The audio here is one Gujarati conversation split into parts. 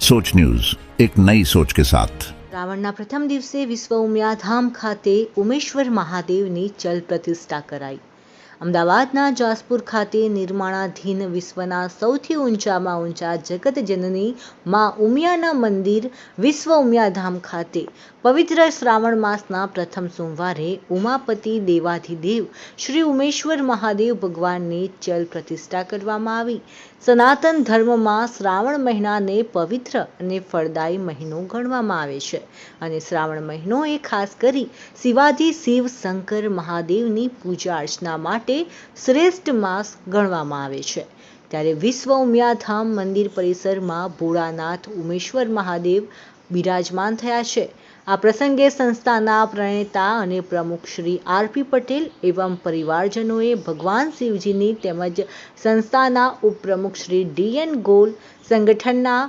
सोच न्यूज एक नई सोच के साथ રાવણના પ્રથમ દિવસે વિશ્વ ઉમિયાધામ ખાતે ઉમેશ્વર મહાદેવની ચલ પ્રતિષ્ઠા કરાઈ અમદાવાદના જાસપુર ખાતે નિર્માણાધીન વિશ્વના સૌથી ઊંચામાં ઊંચા જગતજનની માં ઉમિયાના મંદિર વિશ્વ ઉમિયાધામ ખાતે પવિત્ર શ્રાવણ માસના પ્રથમ સોમવારે ઉમાપતિ દેવાધિદેવ શ્રી ઉમેશ્વર મહાદેવ ભગવાનની ચલ પ્રતિષ્ઠા કરવામાં આવી. સનાતન ધર્મમાં શ્રાવણ મહિનાને પવિત્ર અને ફળદાયી મહિનો ગણવામાં આવે છે અને શ્રાવણ મહિનો એ ખાસ કરી શિવાજી શિવ શંકર મહાદેવની પૂજા અર્ચના માટે શ્રેષ્ઠ માસ ગણવામાં આવે છે. ત્યારે વિશ્વ ઉમિયાધામ મંદિર પરિસરમાં ભોળાનાથ, ઉમેશ્વર મહાદેવ બિરાજમાન થયા છે. આ પ્રસંગે સંસ્થાના પ્રણેતા અને પ્રમુખ શ્રી આરપી પટેલ એવં પરિવારજનોએ ભગવાન શિવજીની તેમજ સંસ્થાના ઉપપ્રમુખ શ્રી ડીએન ગોલ, સંગઠનના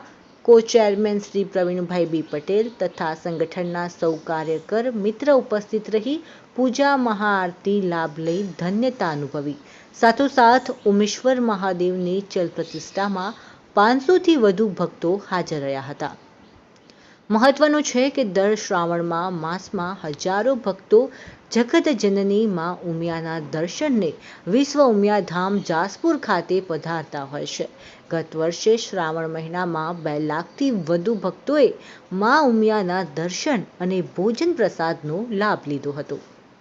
co chairman Shri Pravinbhai B Patel તથા સંગઠનના સૌ કાર્યકર મિત્ર ઉપસ્થિત રહી પૂજા મહાઆરતી લાભ લઈ ધન્યતા અનુભવી. સાથોસાથ ઉમેશ્વર મહાદેવની ચલ પ્રતિષ્ઠામાં પાંચસોથી વધુ ભક્તો હાજર રહ્યા હતા. મહત્વનું છે કે દર શ્રાવણમાં માસમાં હજારો ભક્તો જગત જનની માં ઉમિયાના દર્શનને વિશ્વ ઉમિયાધામ જાસપુર ખાતે પધારતા હોય છે. ગત વર્ષે શ્રાવણ મહિનામાં બે લાખથી વધુ ભક્તોએ માં ઉમિયાના દર્શન અને ભોજન પ્રસાદનો લાભ લીધો હતો.